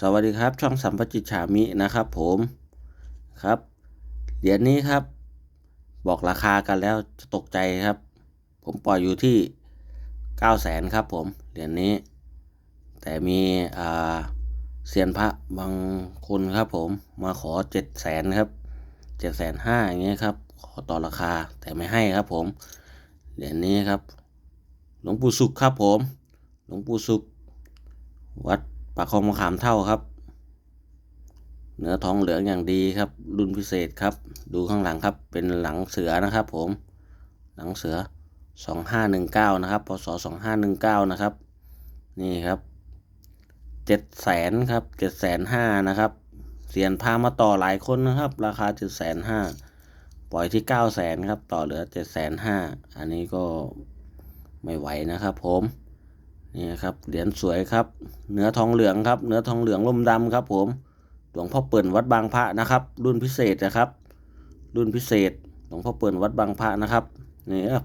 สวัสดีครับ ช่องสัมปจิตฉามินะครับ ผมครับเหรียญนี้ครับ บอกราคากันแล้วจะตกใจครับ ผมปล่อยอยู่ที่เก้าแสนครับ ผมเหรียญนี้ แต่มีอ่าเซียนพระบางคนครับ ผมมาขอเจ็ดแสนครับเจ็ดแสนห้าอย่างเงี้ยครับ ขอต่อราคาแต่ไม่ให้ครับ ผมเหรียญนี้ครับ หลวงปู่สุขครับ ผม หลวงปู่สุขวัด ปากคองมะขามเท่าครับ เนื้อทองเหลืองอย่างดีครับ รุ่นพิเศษครับ ดูข้างหลังครับ เป็นหลังเสือนะครับ ผม หลังเสือสองห้าหนึ่งเก้านะครับ พศสองห้าหนึ่งเก้านะครับ นี่ครับเจ็ดแสนครับเจ็ดแสนห้านะครับ เสียนพามาต่อหลายคนนะครับ ราคาเจ็ดแสนห้าปล่อยที่เก้าแสนครับ ต่อเหลือเจ็ดแสนห้าอันนี้ก็ไม่ไหวนะครับผม นี่ครับเหรียญสวยครับ เนื้อทองเหลืองครับ เนื้อทองเหลืองลมดำครับ ผมหลวงพ่อเปิ่นวัดบางพระนะครับ รุ่นพิเศษนะครับ รุ่นพิเศษหลวงพ่อเปิ่นวัดบางพระนะครับนี่ครับ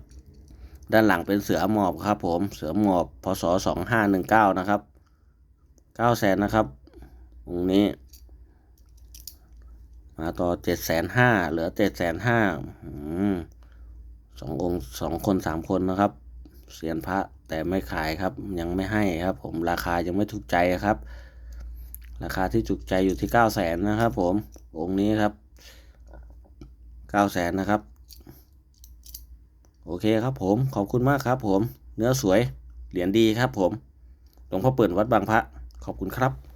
ด้านหลังเป็นเสือหมอบครับ ผมเสือหมอบพศสองห้าหนึ่งเก้านะครับเก้าแสนนะครับองนี้ มาต่อเจ็ดแสนห้าเหลือเจ็ดแสนห้าสององค์สองคนสามคนนะครับเสียนพระ แต่ไม่ขายครับยังไม่ให้ครับ ผมราคายังไม่ถูกใจครับ ราคาที่ถูกใจอยู่ที่เก้าแสนนะครับ ผมองค์นี้ครับเก้าแสนนะครับ โอเคครับผมขอบคุณมากครับ ผมเนื้อสวยเหรียญดีครับ ผมหลวงพ่อเปิ่นวัดบางพระขอบคุณครับ